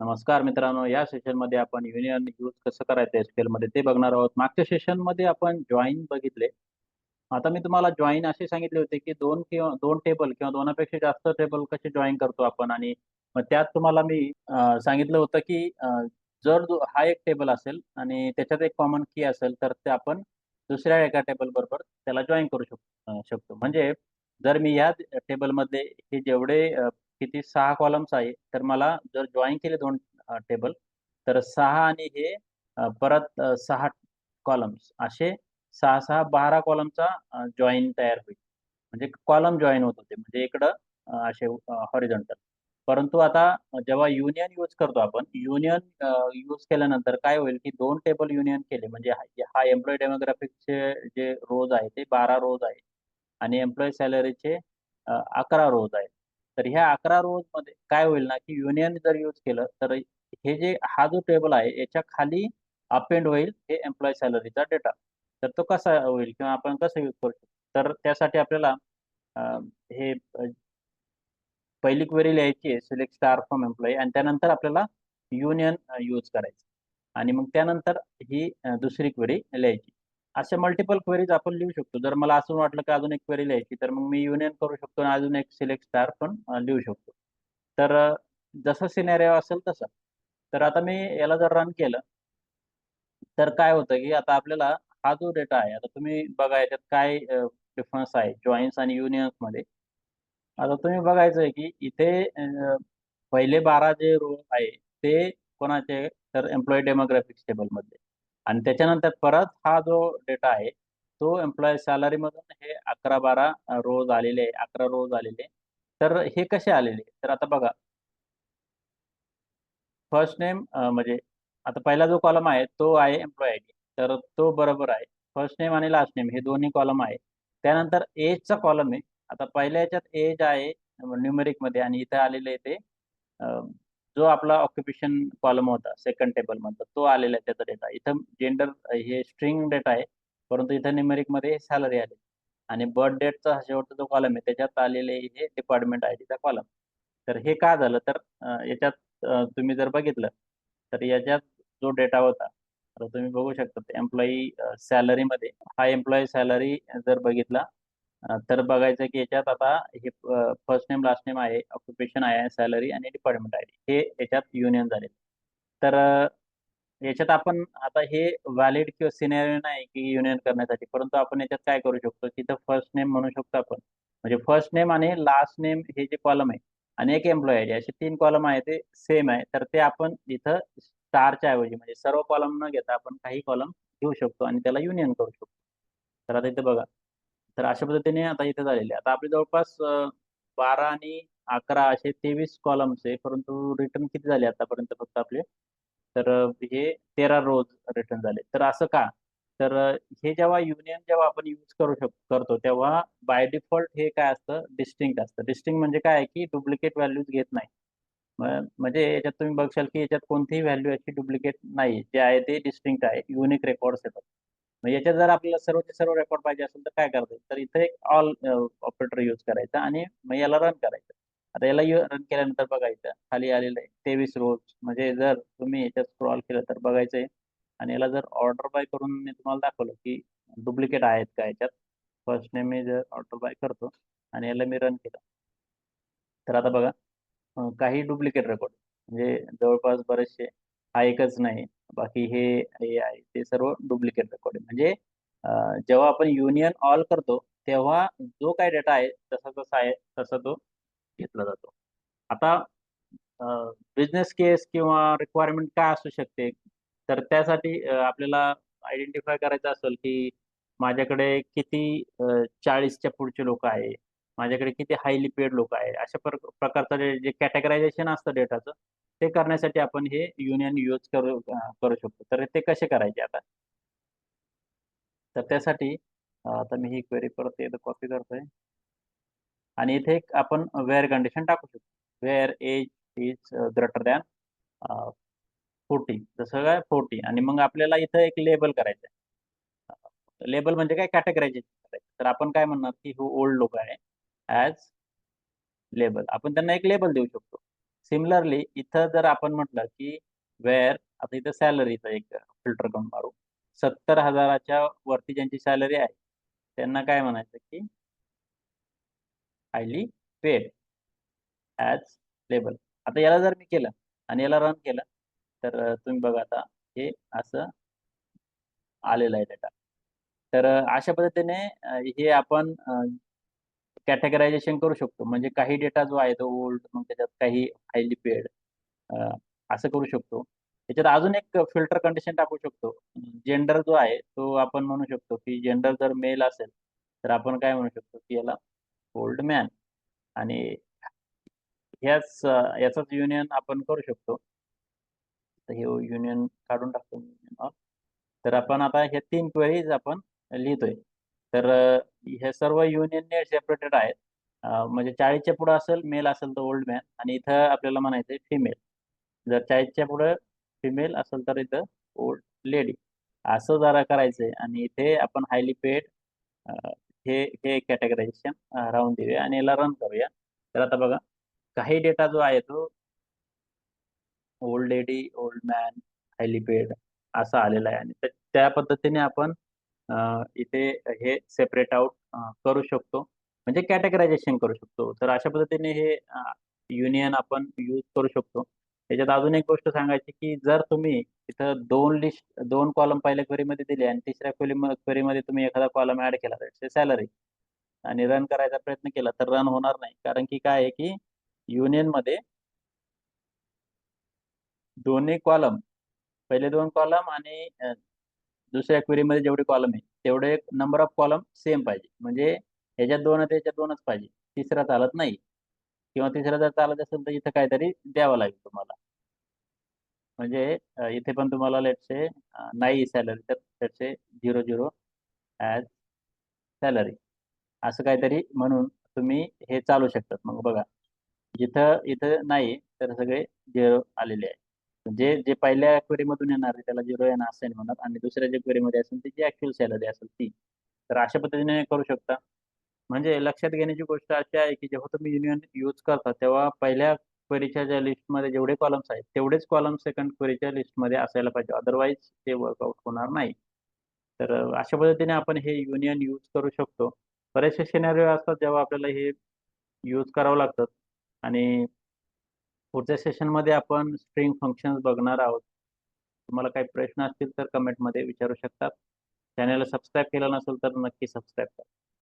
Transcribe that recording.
नमस्कार मित्रांनो या सेशनमध्ये आपण युनियन यूज कसं करायचं एसक्यूएलमध्ये ते बघणार आहोत. मागच्या सेशनमध्ये आपण जॉईन बघितले. आता मी तुम्हाला जॉईन असे सांगितले होते की दोन किंवा दोन टेबल किंवा दोनापेक्षा जास्त टेबल कसे जॉईन करतो आपण आणि मग त्यात तुम्हाला मी सांगितलं होतं की जर हा एक टेबल असेल आणि त्याच्यात एक कॉमन की असेल तर ते आपण दुसऱ्या एका टेबल बरोबर त्याला जॉईन करू शकतो शकतो. म्हणजे जर मी या टेबलमध्ये हे जेवढे किती सहा कॉलम्स आहे. तर मला जर जॉईन केले दोन टेबल तर सहा आणि हे परत सहा कॉलम्स असे सहा सहा बारा कॉलमचा जॉईन तयार होईल. म्हणजे कॉलम जॉईन होत होते. म्हणजे इकडं असे हॉरिझॉन्टल परंतु आता जेव्हा युनियन यूज करतो आपण युनियन यूज केल्यानंतर काय होईल की दोन टेबल युनियन केले. म्हणजे हा- एम्प्लॉय डेमोग्राफिकचे जे रोज आहे ते बारा रोज आहे. आणि एम्प्लॉय सॅलरीचे अकरा रोज आहेत. तर ह्या अकरा रोजमध्ये काय होईल ना की युनियन जर यूज केलं तर हे जे हा जो टेबल आहे याच्या खाली अपेंड होईल हे एम्प्लॉय सॅलरीचा डेटा तर तो कसा होईल किंवा आपण कसं यूज करू शकतो? तर त्यासाठी आपल्याला हे पहिली क्वेरी लिहायची आहे सिलेक्ट स्टार फ्रॉम एम्प्लॉई आणि त्यानंतर आपल्याला युनियन यूज करायचं. आणि मग त्यानंतर ही दुसरी क्वेरी लिहायची. अशा मल्टिपल क्वेरीज आपण लिहू शकतो. जर मला असं वाटलं की अजून एक क्वेरी लिहायची तर मग मी युनियन करू शकतो आणि अजून एक सिलेक्ट स्टार पण लिहू शकतो. तर जसं सिनेरिओ असेल तसं. तर आता मी याला जर रन केलं तर काय होतं की आता आपल्याला हा जो डेटा आहे आता तुम्ही बघा याच्यात काय डिफरन्स आहे जॉईन्स आणि युनियन्समध्ये. आता तुम्ही बघायचं आहे की इथे पहिले बारा जे रो आहे ते कोणाचे? तर एम्प्लॉई डेमोग्राफिक्स टेबलमध्ये आणि त्याच्यानंतर परत हा जो डेटा आहे तो एम्प्लॉय सॅलरी मधून हे अकरा बारा रोज आलेले आहे अकरा रोज आलेले तर हे कसे आलेले तर आता बघा. फर्स्ट नेम म्हणजे आता पहिला जो कॉलम आहे तो आहे एम्प्लॉय आय डी तर तो बरोबर आहे. फर्स्ट नेम आणि लास्ट नेम हे दोन्ही कॉलम आहे. त्यानंतर एजचा कॉलम आहे. आता पहिल्या याच्यात एज आहे न्यूमेरिकमध्ये आणि इथे आलेले ते जो आपला ऑक्युपेशन कॉलम होता सेकंड टेबल म्हणतात तो आलेला आहे त्याचा डेटा इथं जेंडर हे स्ट्रिंग डेटा आहे परंतु इथं न्युमेरिकमध्ये सॅलरी आली. आणि बर्थ डेटचा शेवटचा जो कॉलम आहे त्याच्यात आलेले हे डिपार्टमेंट आय डीचा कॉलम तर हे का झालं? तर याच्यात तुम्ही जर बघितलं तर याच्यात जो डेटा होता तर तुम्ही बघू शकता एम्प्लॉई सॅलरीमध्ये हा एम्प्लॉई सॅलरी जर बघितला तर बघायचं की याच्यात आता हे फर्स्ट नेम लास्ट नेम आहे ऑक्युपेशन आहे सॅलरी आणि डिपार्टमेंट आहे हे याच्यात युनियन झाले तर याच्यात आपण आता हे व्हॅलिड किंवा सिनेरिओ नाही की युनियन करण्यासाठी परंतु आपण याच्यात काय करू शकतो तिथं फर्स्ट नेम म्हणू शकतो आपण. म्हणजे फर्स्ट नेम आणि लास्ट नेम हे जे कॉलम आहे आणि एक एम्प्लॉय आय डी असे तीन कॉलम आहे ते सेम आहे. तर ते आपण इथं स्टारच्या ऐवजी म्हणजे सर्व कॉलम न घेता आपण काही कॉलम घेऊ शकतो आणि त्याला युनियन करू शकतो. तर आता इथं बघा. तर अशा पद्धतीने आता इथे झालेले आता आपले जवळपास बारा आणि अकरा असे तेवीस कॉलम्स आहे. परंतु रिटर्न किती झाले आतापर्यंत फक्त आपले? तर हे तेरा रोज रिटर्न झाले. तर असं का? तर हे जेव्हा युनियन जेव्हा आपण यूज करू शकतो करतो तेव्हा बाय डिफॉल्ट हे काय असतं? डिस्टिंक्ट असतं. डिस्टिंक्ट म्हणजे काय आहे की डुप्लिकेट व्हॅल्यूज घेत नाही. म्हणजे याच्यात तुम्ही बघशाल की याच्यात कोणतीही व्हॅल्यू याची डुप्लिकेट नाही. जे आहे ते डिस्टिंक्ट आहे. युनिक रेकॉर्ड्स येतात मग याच्यात जर आपल्याला सर्वचे सर्व रेकॉर्ड पाहिजे असेल तर काय करता येईल? तर इथे एक ऑल ऑपरेटर यूज करायचा आणि मग याला रन करायचं. आता याला रन केल्यानंतर बघायचं. खाली आलेलं आहे. तेवीस रोज म्हणजे जर तुम्ही याच्यात स्क्रॉल केलं तर बघायचं आहे आणि याला जर ऑर्डर बाय करून मी तुम्हाला दाखवलं की डुप्लिकेट आहेत का याच्यात? फर्स्ट नेम मी जर ऑर्डर बाय करतो आणि याला मी रन केलं. तर आता बघा काही डुप्लिकेट रेकॉर्ड म्हणजे जवळपास बरेचसे हा एकच नाही. बाकी हे हे आहे ते सर्व डुप्लिकेट रेकॉर्ड आहे म्हणजे जेव्हा आपण युनियन ऑल करतो तेव्हा जो काय डेटा आहे तसा तसा आहे तसा तो घेतला जातो. आता बिझनेस केस किंवा रिक्वायरमेंट काय असू शकते तर त्यासाठी आपल्याला आयडेंटिफाय करायचं असेल की माझ्याकडे किती चाळीसच्या पुढचे लोक आहे माझ्याकडे किती हायली पेड लोक आहे अशा प्र प्रकारचं जे कॅटेगरायझेशन असतं डेटाचं ते करण्यासाठी आपण हे युनियन यूज करू करू शकतो. तर ते कसे करायचे आता? तर त्यासाठी आता मी ही क्वेरी परत एकदा कॉपी करतोय. आणि इथे एक आपण वेअर कंडिशन टाकू शकतो. Where age is greater than forty जसं काय फोर्टी आणि मग आपल्याला इथं एक लेबल करायचं आहे लेबल म्हणजे काय? कॅटेगरायझेशन करायचं. तर आपण काय म्हणणार की हो ओल्ड लोक आहे. ॲज लेबल आपण त्यांना एक लेबल देऊ शकतो. सिमिलरली इथं जर आपण म्हटलं की वेअर आता इथं सॅलरीचा एक फिल्टर करून मारू. सत्तर हजाराच्या वरती ज्यांची सॅलरी आहे त्यांना काय म्हणायचं की हायली पेड ॲज लेबल आता याला जर मी केलं आणि याला रन केलं तर तुम्ही बघा आता हे असं आलेलं आहे डेटा तर अशा पद्धतीने हे आपण कॅटेगरायझेशन करू शकतो. म्हणजे काही डेटा जो आहे तो ओल्ड मग त्याच्यात काही हायली पेड असं करू शकतो. त्याच्यात अजून एक फिल्टर कंडिशन टाकू शकतो. जेंडर जो आहे तो आपण म्हणू शकतो की जेंडर जर मेल असेल तर आपण काय म्हणू शकतो की याला ओल्ड मॅन आणि ह्याच याचाच युनियन आपण करू शकतो. तर हे युनियन काढून टाकतो. तर आपण आता हे तीन क्वेरीज आपण लिहितोय. तर हे सर्व युनियनने सेपरेटेड आहेत. म्हणजे चाळीसच्या पुढे असेल मेल असेल तर ओल्ड मॅन आणि इथं आपल्याला म्हणायचं फिमेल जर चाळीसच्या पुढे फिमेल असेल तर इथं ओल्ड लेडी असं जरा करायचंय आणि इथे आपण हायली पेड हे हे कॅटेगरायझेशन राहून देऊया आणि याला रन करूया. तर आता बघा काही डेटा जो आहे तो old lady old man highly paid असा आलेला आहे आणि त्या- पद्धतीने आपण इथे हे सेपरेट आउट करू शकतो. म्हणजे कॅटेगरायझेशन करू शकतो. तर अशा पद्धतीने हे युनियन आपण यूज करू शकतो. त्याच्यात अजून एक गोष्ट सांगायची की जर तुम्ही इथं दोन लिस्ट दोन कॉलम पहिल्या क्वेरीमध्ये दिले आणि तिसऱ्या क्वेरी क्वेरीमध्ये तुम्ही एखादा कॉलम ऍड केला तर सॅलरी आणि रन करायचा प्रयत्न केला तर रन होणार नाही. कारण की काय आहे की युनियनमध्ये दोन्ही कॉलम पहिले दोन कॉलम आणि दुसऱ्या क्वेरीमध्ये जेवढे कॉलम आहे तेवढे नंबर ऑफ कॉलम सेम पाहिजे. म्हणजे ह्याच्यात दोन आहे त्याच्यात दोनच पाहिजे. तिसरा चालत नाही. किंवा तिसरा जर चालत असेल तर इथं काहीतरी द्यावं लागेल तुम्हाला. म्हणजे इथे पण तुम्हाला लेटसे नाही सॅलरी तर let's say zero zero as salary असं काहीतरी म्हणून तुम्ही हे चालू शकतात. मग बघा जिथं इथं नाही तर सगळे झिरो आलेले आहे जे जे पहिल्या क्वेरीमधून येणार आहे त्याला झिरो येणार असेल म्हणत आणि दुसऱ्या जे क्वेरीमध्ये असेल ती जी ऍक्च्युअल सॅलरी असेल ती. तर अशा पद्धतीने करू शकता. म्हणजे लक्षात घेण्याची गोष्ट अशी आहे की जेव्हा तुम्ही युनियन यूज करता तेव्हा पहिल्या क्वेरीच्या ज्या लिस्टमध्ये जेवढे कॉलम्स आहेत तेवढेच कॉलम सेकंड क्वेरीच्या लिस्टमध्ये असायला पाहिजे. अदरवाईज ते वर्कआउट होणार नाही. तर अशा पद्धतीने आपण हे युनियन यूज करू शकतो. बरेचसे सिनेरिओ असतात जेव्हा आपल्याला हे यूज करावं लागतं आणि पुढच्या सेशनमध्ये आपण स्ट्रिंग फंक्शन्स बघणार आहोत. तुम्हाला काही प्रश्न असतील तर कमेंटमध्ये विचारू शकतात चॅनलला सबस्क्राईब केलं नसेल तर नक्की सबस्क्राईब करा.